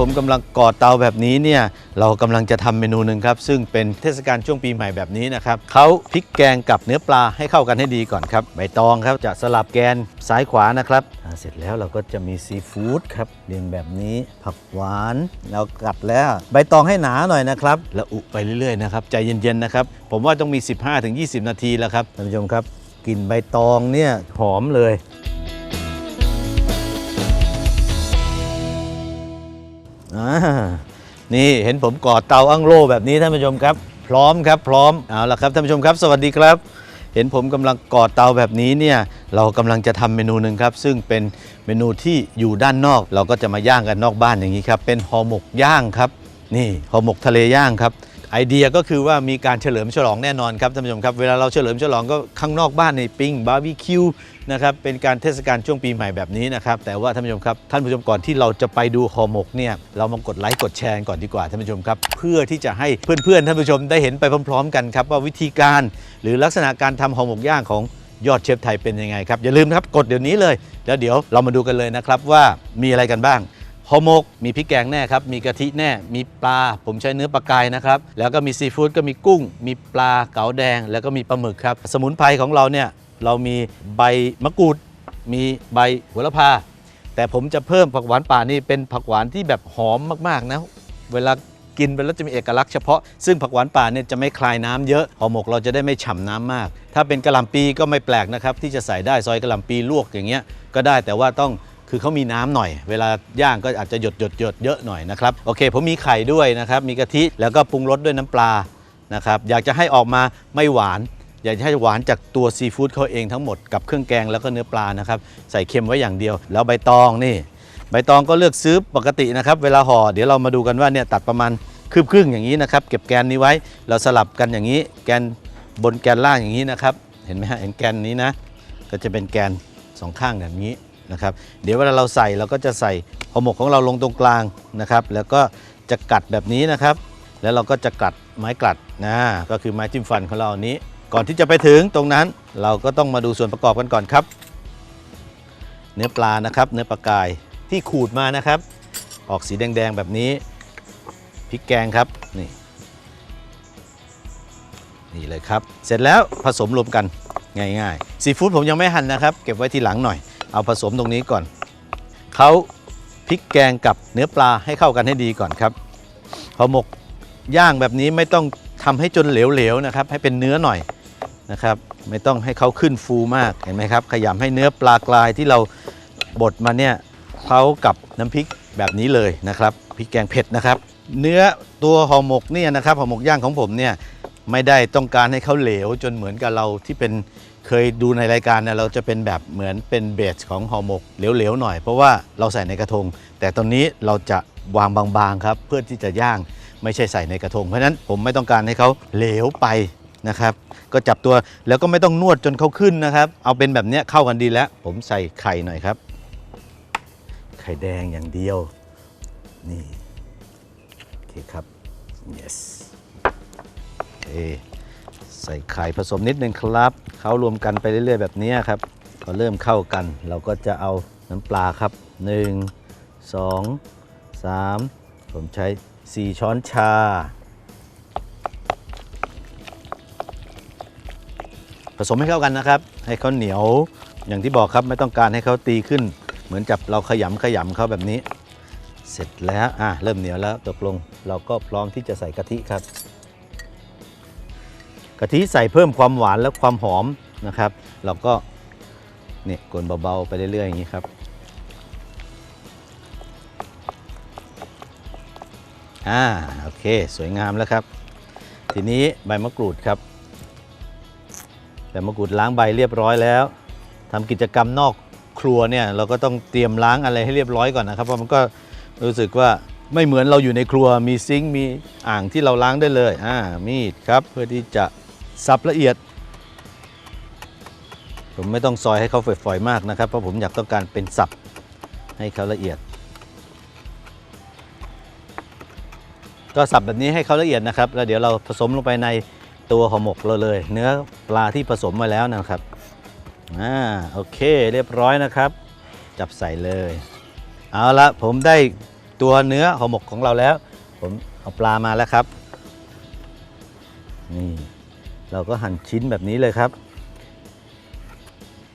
ผมกำลังก่อเตาแบบนี้เนี่ยเรากำลังจะทำเมนูหนึ่งครับ ซึ่งเป็นเทศกาลช่วงปีใหม่แบบนี้นะครับเขาพริกแกงกับเนื้อปลาให้เข้ากันให้ดีก่อนครับใบตองครับจะสลับแกนซ้ายขวานะครับเสร็จแล้วเราก็จะมีซีฟู้ดครับเรียงแบบนี้ผักหวานเรากัดแล้ว ใบตองให้หนาหน่อยนะครับแล้วอุไปเรื่อยๆนะครับใจเย็นๆนะครับผมว่าต้องมี 15-20 นาทีแล้วครับท่านผู้ชมครับกลิ่นใบตองเนี่ยหอมเลย อ่านี่เห็นผมก่อเตาอั้งโล่แบบนี้ท่านผู้ชมครับ พร้อมครับพร้อมเอาละครับท่านผู้ชมครับ สวัสดีครับ เห็นผมกำลังก่อเตาแบบนี้เนี่ยเรากำลังจะทำเมนูหนึ่งครับ ซึ่งเป็นเมนูที่อยู่ด้านนอก เราก็จะมาย่างกันนอกบ้านอย่างนี้ครับเป็นห่อหมกย่างครับ นี่ห่อหมกทะเลย่างครับไอเดียก็คือว่ามีการเฉลิมฉลองแน่นอนครับท่านผู้ชมครับ เวลาเราเฉลิมฉลองก็ข้างนอกบ้านในปิ้งบาร์บีคิว นะครับเป็นการเทศกาลช่วงปีใหม่แบบนี้นะครับแต่ว่าท่านผู้ชมครับท่านผู้ชมก่อนที่เราจะไปดูห่อหมกเนี่ยเรามากดไลค์กดแชร์ก่อนดีกว่าท่านผู้ชมครับเพื่อที่จะให้เพื่อนๆท่านผู้ชมได้เห็นไปพร้อม ๆ กันครับว่าวิธีการหรือลักษณะการทำห่อหมกย่างของยอดเชฟไทยเป็นยังไงครับอย่าลืมครับกดเดี๋ยวนี้เลย แล้วเดี๋ยวเรามาดูกันเลยนะครับว่ามีอะไรกันบ้างห่อหมกมีพริกแกงแน่ครับมีกะทิแน่ มีปลา ผมใช้เนื้อปลากายนะครับ แล้วก็มีซีฟู้ดก็มีกุ้ง มีปลาเก๋าแดง แล้วก็มีปลาหมึกครับ สมุนไพรของเราเนี่ย เรามีใบมะกรูด มีใบโหระพา แต่ผมจะเพิ่มผักหวานป่านี่เป็นผักหวานที่แบบหอมมากๆนะเวลากินไปแล้วจะมีเอกลักษณ์เฉพาะ ซึ่งผักหวานป่าเนี่ยจะไม่คลายน้ำเยอะห่อหมกเราจะได้ไม่ฉ่ำน้ำมาก ถ้าเป็นกะหล่ำปีก็ไม่แปลกนะครับ ที่จะใส่ได้ซอยกะหล่ำปีลวกอย่างเงี้ยก็ได้แต่ว่าต้องคือเขามีน้ำหน่อย เวลาย่างก็อาจจะหยดหยดหยดเยอะหน่อยนะครับโอเค ผมมีไข่ด้วยนะครับ มีกะทิแล้วก็ปรุงรสด้วยน้ำปลานะครับอยากจะให้ออกมาไม่หวาน อยากจะให้หวานจากตัวซีฟู้ดเขาเองทั้งหมดกับเครื่องแกงแล้วก็เนื้อปลานะครับ ใส่เค็มไว้อย่างเดียว แล้วใบตองนี่ ใบตองก็เลือกซื้อปกตินะครับ เวลาห่อเดี๋ยวเรามาดูกันว่าเนี่ยตัดประมาณคืบครึ่งอย่างนี้นะครับ เก็บแกนนี้ไว้เราสลับกันอย่างนี้ แกนบนแกนล่างอย่างนี้นะครับ เห็นไหมฮะเห็นแกนนี้นะ ก็จะเป็นแกนสองข้างแบบนี้นะครับ เดี๋ยวเวลาเราใส่เราก็จะใส่ห่อหมกของเราลงตรงกลางนะครับ แล้วก็จะกัดแบบนี้นะครับ แล้วเราก็จะกัดไม้กลัดนะก็คือไม้จิ้มฟันของเราอันนี้ ก่อนที่จะไปถึงตรงนั้น เราก็ต้องมาดูส่วนประกอบกันก่อนครับ เนื้อปลานะครับ เนื้อปลากายที่ขูดมานะครับ ออกสีแดงๆแบบนี้พริกแกงครับนี่นี่เลยครับ เสร็จแล้วผสมรวมกันง่ายๆซีฟู้ดผมยังไม่หั่นนะครับ เก็บไว้ทีหลังหน่อย เอาผสมตรงนี้ก่อนเขาพริกแกงกับเนื้อปลาให้เข้ากันให้ดีก่อนครับห่อหมกย่างแบบนี้ไม่ต้องทำให้จนเหลวๆนะครับ ให้เป็นเนื้อหน่อย นะครับ ไม่ต้องให้เขาขึ้นฟูมากเห็นไหมครับ ขยำให้เนื้อปลากรายที่เราบดมาเนี่ยเขากับน้ำพริกแบบนี้เลยนะครับพริกแกงเผ็ดนะครับ เนื้อตัวห่อหมกเนี่ยนะครับห่อหมกย่างของผมเนี่ยไม่ได้ต้องการให้เขาเหลวจนเหมือนกับเราที่เป็นเคยดูในรายการเนี่ยเราจะเป็นแบบเหมือนเป็นเบสของห่อหมกเหลวๆหน่อย เพราะว่าเราใส่ในกระทง แต่ตอนนี้เราจะวางบางๆครับ เพื่อที่จะย่างไม่ใช่ใส่ในกระทง เพราะฉะนั้นผมไม่ต้องการให้เขาเหลวไป นะครับ ก็จับตัวแล้วก็ไม่ต้องนวดจนเขาขึ้นนะครับ เอาเป็นแบบเนี้ยเข้ากันดีแล้ว ผมใส่ไข่หน่อยครับ ไข่แดงอย่างเดียว นี่โอเคครับ yes โอเคใส่ไข่ผสมนิดนึงครับเขารวมกันไปเรื่อยๆแบบนี้ครับพอเริ่มเข้ากัน เราก็จะเอาน้ำปลาครับ 1 2 3 ผมใช้ 4 ช้อนชา ผสมให้เข้ากันนะครับ ให้เขาเหนียวอย่างที่บอกครับไม่ต้องการให้เขาตีขึ้น เหมือนจับเราขยำขยำเขาแบบนี้ เสร็จแล้วอะเริ่มเหนียวแล้วตกลง เราก็พร้อมที่จะใส่กะทิครับกะทิใส่เพิ่มความหวานและความหอมนะครับ เราก็เนี่ยกนเบาๆไปเรื่อยๆอย่างนี้ครับอ่าโอเค สวยงามแล้วครับ ทีนี้ใบมะกรูดครับ ใบมะกรูดล้างใบเรียบร้อยแล้วทำกิจกรรมนอกครัวเนี่ยเราก็ต้องเตรียมล้างอะไรให้เรียบร้อยก่อนนะครับ เพราะมันก็รู้สึกว่าไม่เหมือนเราอยู่ในครัวมีซิงค์มีอ่างที่เราล้างได้เลยอ่ามีดครับเพื่อที่จะสับละเอียด ผมไม่ต้องซอยให้เขาฝอยๆมากนะครับ เพราะผมอยากต้องการเป็นสับให้เขาละเอียด ก็สับแบบนี้ให้เขาละเอียดนะครับ แล้วเดี๋ยวเราผสมลงไปใน ตัวห่อหมกเราเลย เนื้อปลาที่ผสมมาแล้วนะครับอ่าโอเคเรียบร้อยนะครับ จับใส่เลย เอาละผมได้ตัวเนื้อห่อหมกของเราแล้ว ผมเอาปลามาแล้วครับนี่เราก็หั่นชิ้นแบบนี้เลยครับ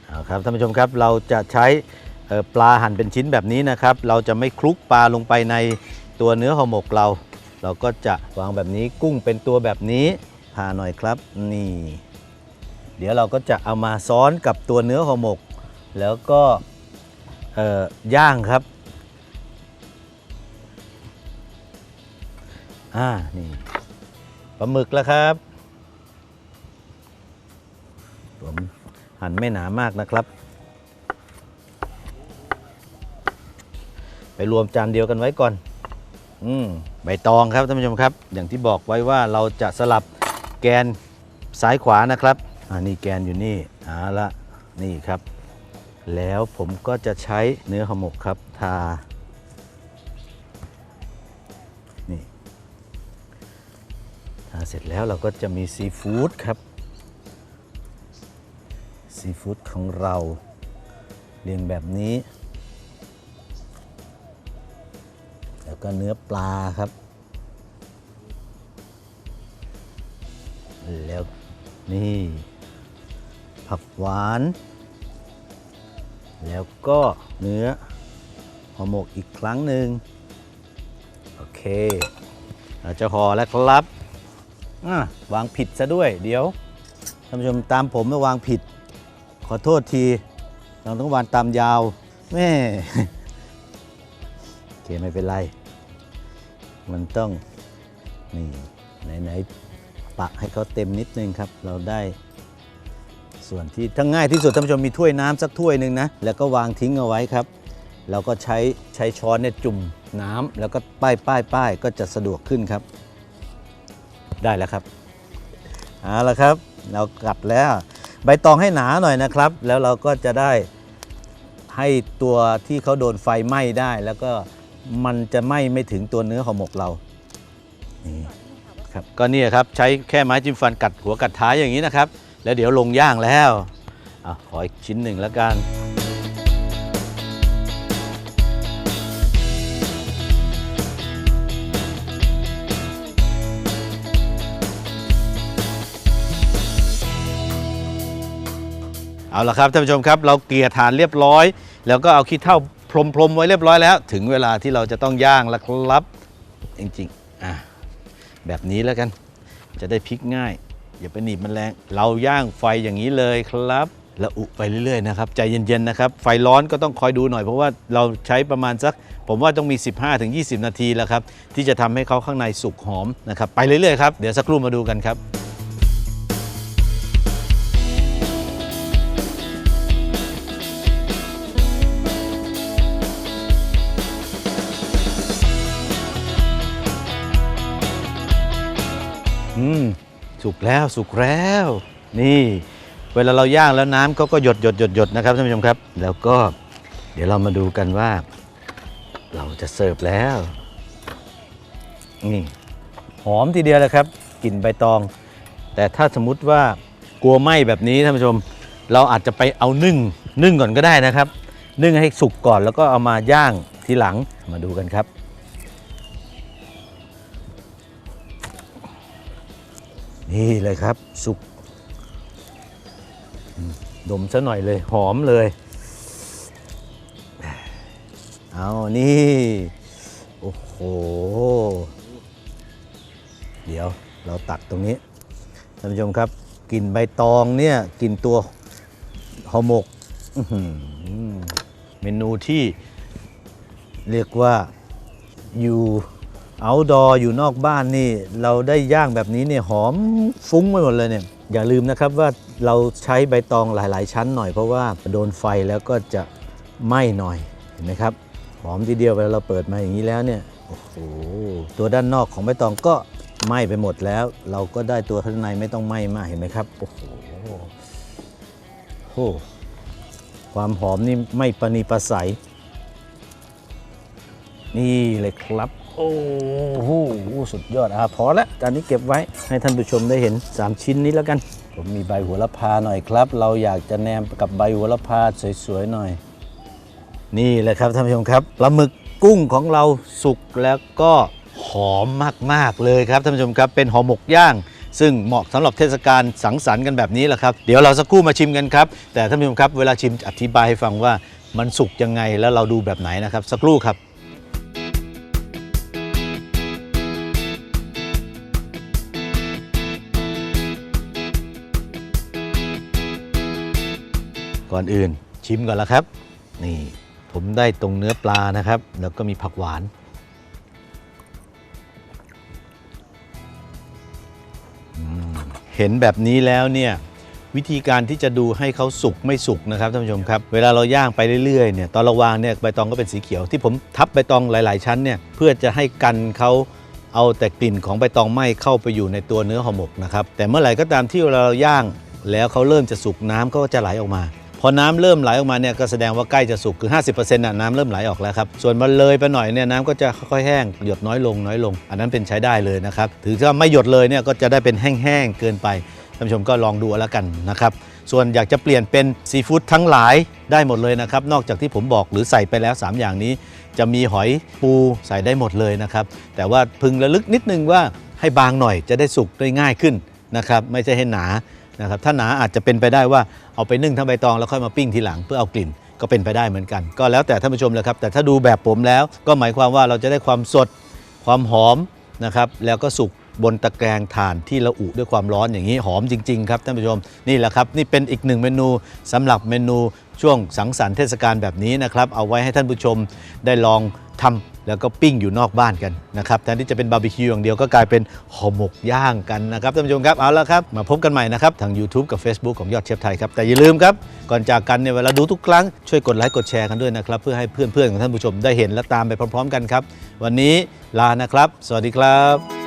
เอาครับท่านผู้ชมครับเราจะใช้ปลาหั่นเป็นชิ้นแบบนี้นะครับ เราจะไม่คลุกปลาลงไปในตัวเนื้อห่อหมกเรา เราก็จะวางแบบนี้กุ้งเป็นตัวแบบนี้ ผ่าหน่อยครับ นี่ เดี๋ยวเราก็จะเอามาซ้อนกับตัวเนื้อห่อหมก แล้วก็ย่างครับอ่านี่ปลาหมึกแล้วครับผมหั่นไม่หนามากนะครับ ไปรวมจานเดียวกันไว้ก่อน อืมใบตองครับท่านผู้ชมครับ อย่างที่บอกไว้ว่าเราจะสลับ แกนซ้ายขวานะครับอ่านี่แกนอยู่นี่เอาละนี่ครับ แล้วผมก็จะใช้เนื้อห่อหมกครับทานี่ทาเสร็จแล้วเราก็จะมีซีฟู้ดครับซีฟู้ดของเราเรียงแบบนี้ แล้วก็เนื้อปลาครับ นี่ ผักหวาน แล้วก็เนื้อห่อหมกอีกครั้งหนึ่งโอเค เราจะห่อแล้วครับวางผิดซะด้วย เดี๋ยวท่านผู้ชมตามผมไม่วางผิด ขอโทษที เราต้องวางตามยาวแม่โอเคไม่เป็นไร มันต้อง นี่ ไหน ๆ ปักให้เขาเต็มนิดนึงครับ เราได้ส่วนที่ถ้าง่ายที่สุดท่านผู้ชมมีถ้วยน้ำสักถ้วยหนึ่งนะแล้วก็วางทิ้งเอาไว้ครับเราก็ใช้ใช้ช้อนเนี่ยจุ่มน้ำแล้วก็ป้ายป้ายป้ายก็จะสะดวกขึ้นครับ ได้แล้วครับเอาละครับ เรากัดแล้ว ใบตองให้หนาหน่อยนะครับ แล้วเราก็จะได้ให้ตัวที่เขาโดนไฟไหม้ได้ แล้วก็มันจะไหม้ไม่ถึงตัวเนื้อห่อหมกเรานี่ ครับก็เนี่ยครับใช้แค่ไม้จิ้มฟันกัดหัวกัดท้ายอย่างนี้นะครับ แล้วเดี๋ยวลงย่างแล้วอขออีกชิ้นหนึ่งแล้วกัน เอาละครับท่านผู้ชมครับ เราเกลี่ยฐานเรียบร้อย แล้วก็เอาขี้เถ้าพรมๆไว้เรียบร้อยแล้ว ถึงเวลาที่เราจะต้องย่างแล้วครับจริงๆอะ แบบนี้แล้วกัน จะได้พลิกง่าย อย่าไปหนีบมันแรง เราย่างไฟอย่างนี้เลยครับแล้วอุไปเรื่อยๆนะครับใจเย็นๆนะครับไฟร้อนก็ต้องคอยดูหน่อย เพราะว่าเราใช้ประมาณสัก ผมว่าต้องมี 15-20 นาทีแล้วครับที่จะทำให้เขาข้างในสุกหอมนะครับไปเรื่อยๆครับเดี๋ยวสักครู่มาดูกันครับ สุกแล้วสุกแล้ว นี่ เวลาเราย่างแล้วน้ำเขาก็หยดหยดหยดหยดนะครับท่านผู้ชมครับ แล้วก็เดี๋ยวเรามาดูกันว่า เราจะเสิร์ฟแล้ว นี่หอมทีเดียวเลยครับกลิ่นใบตอง แต่ถ้าสมมุติว่ากลัวไหม้แบบนี้ท่านผู้ชม เราอาจจะไปเอานึ่งนึ่งก่อนก็ได้นะครับ นึ่งให้สุกก่อนแล้วก็เอามาย่างทีหลังมาดูกันครับ นี่เลยครับ สุกดมซะหน่อยเลย หอมเลย เอานี่ โอ้โห เดี๋ยวเราตักตรงนี้ท่านผู้ชมครับกลิ่นใบตองเนี่ยกลิ่นตัวห่อหมกอื้อหือเมนูที่เรียกว่าอยู่ เอาดออยู่นอกบ้านนี่ เราได้ย่างแบบนี้เนี่ยหอมฟุ้งไปหมดเลยเนี่ยอย่าลืมนะครับว่าเราใช้ใบตองหลาย ๆ ชั้นหน่อยเพราะว่าโดนไฟแล้วก็จะไหม้หน่อยเห็นไหมครับหอมทีเดียวเวลาเราเปิดมาอย่างนี้แล้วเนี่ยโอ้โหตัวด้านนอกของใบตองก็ไหม้ไปหมดแล้ว เราก็ได้ตัวข้างในไม่ต้องไหม้มากเห็นไหมครับโอ้โหโอ้ความหอมนี่ไม่ประนีประสัยนี่เลยครับ โอ้โหสุดยอดอะพอแล้วจานนี้เก็บไว้ให้ท่านผู้ชมได้เห็น 3 ชิ้นนี้แล้วกัน ผมมีใบหัวละพาหน่อยครับ เราอยากจะแนมกับใบหัวละพาสวยๆหน่อย นี่เลยครับท่านผู้ชมครับปลาหมึกกุ้งของเราสุกแล้วก็หอมมากๆเลยครับท่านผู้ชมครับเป็นห่อหมกย่าง ซึ่งเหมาะสำหรับเทศกาลสังสรรค์กันแบบนี้แหละครับ เดี๋ยวเราสักครู่มาชิมกันครับ แต่ท่านผู้ชมครับเวลาชิมอธิบายให้ฟังว่ามันสุกยังไงแล้วเราดูแบบไหนนะครับ สักครู่ครับ ก่อนอื่น ชิมก่อนแล้วครับ นี่ผมได้ตรงเนื้อปลานะครับ แล้วก็มีผักหวาน เห็นแบบนี้แล้วเนี่ยวิธีการที่จะดูให้เขาสุกไม่สุกนะครับท่านผู้ชมครับ เวลาเราย่างไปเรื่อยๆเนี่ยตอนเราวางเนี่ยใบตองก็เป็นสีเขียวที่ผมทับใบตองหลาย ๆ ชั้นเนี่ยเพื่อจะให้กันเขาเอาแต่กลิ่นของใบตองไหม้เข้าไปอยู่ในตัวเนื้อห่อหมกนะครับแต่เมื่อไหร่ก็ตามที่เวลาเราย่างแล้วเขาเริ่มจะสุกน้ำก็จะไหลออกมา อน้ำเริ่มไหลออกมาเนี่ยก็แสดงว่าใกล้จะสุกคือ 50%น่ะน้ำเริ่มไหลออกแล้วครับ ส่วนมันเลยไปหน่อยเนี่ยน้ำก็จะค่อยๆแห้งหยดน้อยลงน้อยลง อันนั้นเป็นใช้ได้เลยนะครับถือว่าไม่หยดเลยเนี่ยก็จะได้เป็นแห้งๆเกินไปท่านผู้ชมก็ลองดูแล้วกันนะครับส่วนอยากจะเปลี่ยนเป็นซีฟู้ดทั้งหลายได้หมดเลยนะครับ นอกจากที่ผมบอกหรือใส่ไปแล้ว 3 อย่างนี้ จะมีหอยปูใส่ได้หมดเลยนะครับ แต่ว่าพึงระลึกนิดนึงว่าให้บางหน่อยจะได้สุกได้ง่ายขึ้นนะครับ ไม่ใช่ให้หนานะครับ ถ้าหนาอาจจะเป็นไปได้ว่า เอาไปนึ่งทั้งใบตองแล้วค่อยมาปิ้งทีหลังเพื่อเอากลิ่นก็เป็นไปได้เหมือนกัน ก็แล้วแต่ท่านผู้ชมเลยครับแต่ถ้าดูแบบผมแล้วก็หมายความว่าเราจะได้ความสดความหอมนะครับแล้วก็สุกบนตะแกรงถ่านที่ระอุด้วยความร้อนอย่างนี้หอมจริง ๆ ครับท่านผู้ชมนี่แหละครับนี่เป็นอีกหนึ่งเมนูสำหรับเมนูช่วงสังสรรค์เทศกาลแบบนี้นะครับเอาไว้ให้ท่านผู้ชมได้ลองทำ แล้วก็ปิ้งอยู่นอกบ้านกันนะครับแทนที่จะเป็นบาร์บีคิวอย่างเดียวก็กลายเป็นห่อหมกย่างกันนะครับท่านผู้ชมครับเอาละครับมาพบกันใหม่นะครับทาง YouTube กับ Facebook ของยอดเชฟไทยครับแต่อย่าลืมครับก่อนจากกันเนี่ยเวลาดูทุกครั้งช่วยกดไลค์กดแชร์กันด้วยนะครับเพื่อให้เพื่อนๆของท่านผู้ชมได้เห็นและตามไปพร้อม ๆ กันครับวันนี้ลานะครับ สวัสดีครับ